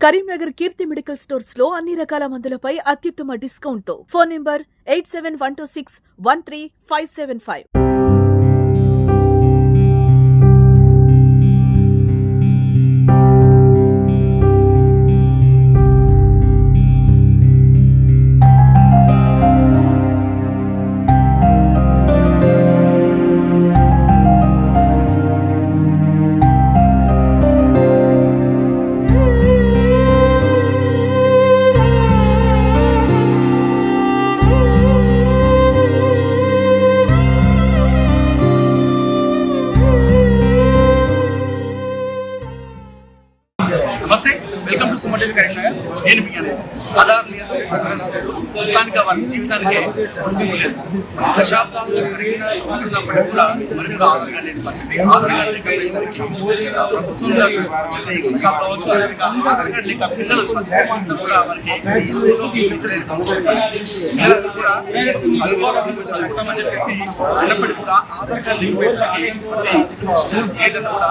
కరీంనగర్ కీర్తి medical స్టోర్స్లో అన్ని రకాల మందులపై అత్యుత్తమ డిస్కౌంట్తో phone number eight seven one two six one three five seven five. నమస్తే వెల్కమ్ టు సుమటి కరీంనగర్ నేను మీ ఆధార్ లేదు మొత్తానికి వారి జీవితానికి గుర్తింపు లేదు. దశాబ్దాలు కరీంనగర్ కూడా మరి ఆధార్ కార్డు లేని పరిస్థితి. ఆధార్ కార్డు లేక ప్రభుత్వంలో కావచ్చు ఆధార్ కార్డు లేక పిల్లలు కూడా వారికి పిల్లలు కూడా చెప్పేసి అయినప్పటికీ కూడా ఆధార్ కార్డు లేకపోయేసరికి స్కూల్ గేట్ అని కూడా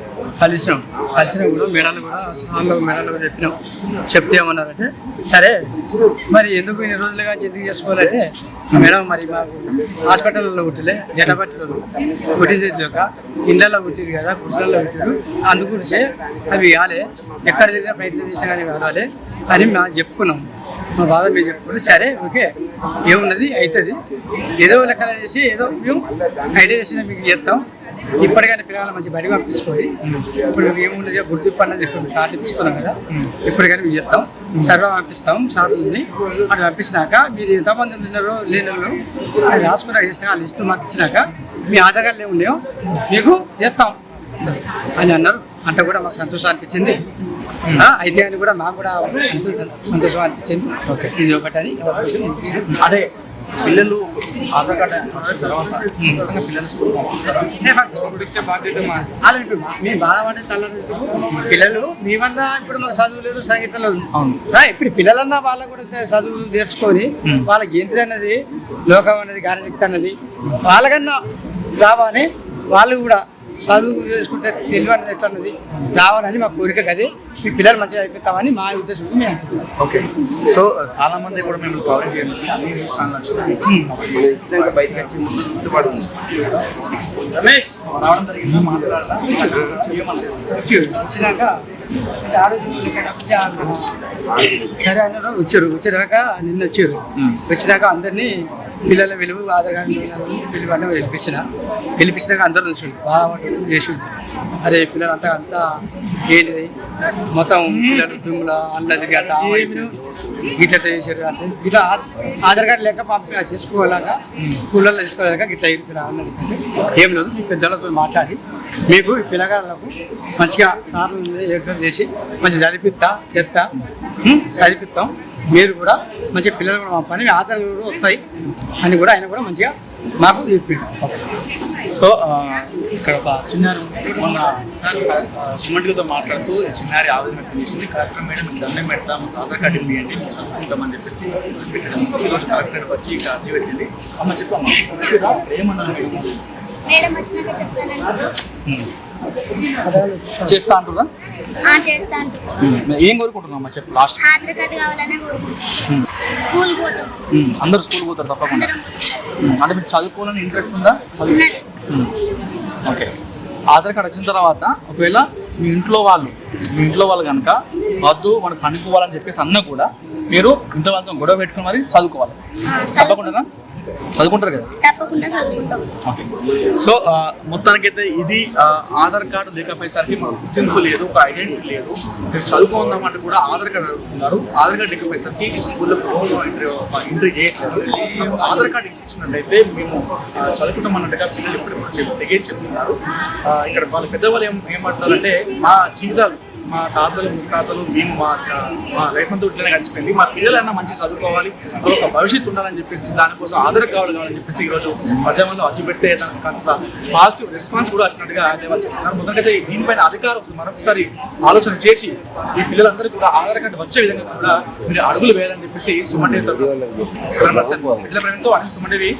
కలిసినాం. కలిసినా కూడా మేడాలు కూడా స్వామిలో మేడాలు కూడా చెప్పినాం. చెప్తే ఏమన్నారంటే సరే మరి ఎందుకు ఇన్ని రోజులుగా ఎందుకు చేసుకోవాలంటే మేడం మరి మాకు హాస్పిటల్లో కుట్టలే జటపట్టిలో కుట్టిక ఇళ్ళల్లో కుట్టింది కదా కుటుంబంలో కుట్టారు అందుగురించే అవి ఇవ్వాలే ఎక్కడ తిరిగినా ప్రయత్నం చేసినా కానీ కావాలి అని మేము చెప్పుకున్నాం. మా బాధ మేము చెప్పుకుంటే సరే ఓకే. ఏమున్నది అవుతుంది ఏదో లెక్కన చేసి ఏదో మేము ఐడియా చేసినా మీకు చేస్తాం. ఇప్పటికైనా పిల్లలు మంచి బడి పంపించుకొని ఇప్పుడు మేము ఏమున్నది గుర్తింపు అన్నది ఇప్పుడు సార్లు ఇస్తున్నాం కదా. ఇప్పటికైనా మేము చేస్తాం. సర్వ పంపిస్తాం సార్లని. అటు పంపించినాక మీరు ఎంతమంది ఉన్నారో లేనో అది రాసుకున్నాక చేసినాక ఆ లిస్టు మాకు ఇచ్చినాక మీ ఆధార్ కార్డులు ఏమున్నాయో మీకు చేస్తాం. అని అన్నారు. అంటే కూడా మాకు సంతోషం అనిపించింది. అయితే అని కూడా మాకు కూడా సంతోషం అనిపించింది. ఓకే. ఇది ఒకటి అని అదే పిల్లలు ఆధార్ కార్డు మేము. బాధపడే తల్లి పిల్లలు మేమన్నా ఇప్పుడు మాకు చదువు లేదు సంగీతం లేదు. ఇప్పుడు పిల్లలన్నా వాళ్ళకు కూడా చదువు నేర్చుకొని వాళ్ళకి ఏంటి అన్నది లోకం అనేది గానశక్తి అన్నది వాళ్ళకన్నా రావాలని వాళ్ళు కూడా చదువు చేసుకుంటే తెలివి అనేది ఎట్లా అన్నది రావాలని మా కోరిక కదే మీ పిల్లలు మంచిగా అయిపోతామని మా ఉద్దేశం మేము. ఓకే. సో చాలా మంది కూడా మేము కవర్ చేయండి బయటకు వచ్చి రమేష్! రావడం జరిగింది? మాట్లాడాలా సరే అన్నారు వచ్చారు. వచ్చినాక నిన్న వచ్చారు. వచ్చినాక అందరినీ పిల్లల విలువ ఆధార్ కార్డు విలువ అని పిలిపించిన. పిలిపించినాక అందరూ చూసి బాగా చేసి అరే పిల్లలంతా అంతా ఏంటిది? మొత్తం పిల్లలు దుమ్ముల అన్నది గట్ట ఇట్లా చేశారు అంటే ఇట్లా ఆధార్ కార్డు లేక పంపి తీసుకోలేక స్కూళ్ళలో తీసుకోలేక ఇట్లా పిల్ల అన్నది ఏం లేదు మీ పెద్దలతో మాట్లాడి మీకు ఈ పిల్లగాళ్ళకు మంచిగా సార్లు ఏర్పాటు చేసి మంచిగా చదివిస్తా చెప్తా చదివిస్తాం. మీరు కూడా మంచిగా పిల్లలు కూడా పంపండి. పని ఆధారాలు కూడా వస్తాయి అని కూడా ఆయన కూడా మంచిగా మాకు చెప్పిండు సో ఇక్కడ ఒక చిన్నారి మొన్న సుమంటితో మాట్లాడుతూ చిన్నారి ఆవేదన వ్యక్తం చేసింది కలెక్టర్ మేడం మీకు దండం పెడతాం ఆధార్ కార్డు ఇవ్వండి చదువుకుంటామని చెప్పేసి పెట్టడం. ఈరోజు కలెక్టర్ వచ్చి ఇక్కడ అర్జీ పెట్టింది. అమ్మ చెప్పమ్మా. ఏమన్నారు మేడం? మేడం వచ్చినాక చెప్తానండి. చేస్తా అంటుందా చేస్తా ఏం కోరుకుంటున్నాం చెప్పు లాస్ట్ ఆధార్ కార్డు కావాలనే కోరుకుంటాం స్కూల్ పోతాం. అందరూ స్కూల్ పోతారు తప్పకుండా. అంటే మీకు చదువుకోవాలని ఇంట్రెస్ట్ ఉందా? చదువు ఓకే ఆధార్ కార్డ్ వచ్చిన తర్వాత ఒకవేళ మీ ఇంట్లో వాళ్ళు మీ ఇంట్లో వాళ్ళు కనుక వద్దు మనకు పనికి పోవాలని చెప్పేసి అన్న కూడా మీరు ఇంట్లో వాళ్ళతో గొడవ పెట్టుకుని మరి చదువుకోవాలి. తప్పకుండా చదువుకుంటారు కదా? ఓకే. సో మొత్తానికైతే ఇది ఆధార్ కార్డు లేకపోయేసరికి మనకు గుర్తింపు లేదు ఒక ఐడెంటిటీ లేదు. మీరు చదువుకుందామంటే కూడా ఆధార్ కార్డు అడుగుతున్నారు. ఆధార్ కార్డు లేకపోయేసరికి స్కూల్లో ప్రోగ్రామ్ ఎంట్రీ ఎంట్రీ చేయట్లేదు. ఆధార్ కార్డు ఇచ్చినట్టయితే మేము చదువుకుంటాం అన్నట్టుగా పిల్లలు ఇప్పుడు తెగేసి చెప్తున్నారు. ఇక్కడ వాళ్ళ పెద్దవాళ్ళు ఏం ఏమంటారంటే మా జీవితాలు మా తాతలు ముత్తాతలు మేము మా మా లైఫ్ అంతా ఇట్లనే గడిచిపోయింది. మా పిల్లలన్నా మంచి చదువుకోవాలి ఒక భవిష్యత్తు ఉండాలని చెప్పేసి దానికోసం ఆధార్ కార్డు కావాలని చెప్పేసి ఈరోజు ప్రజామంలో వచ్చి పెడితే కాస్త పాజిటివ్ రెస్పాన్స్ కూడా వచ్చినట్టుగా దేవాలి చెప్తున్నారు మొదటైతే దీనిపైన అధికారం మరొకసారి ఆలోచన చేసి ఈ పిల్లలందరూ కూడా ఆధార్ కార్డు వచ్చే విధంగా కూడా మీరు అడుగులు వేయాలని చెప్పేసి సుమండే ప్రవీణ్తో అనిల్ సుమండేవి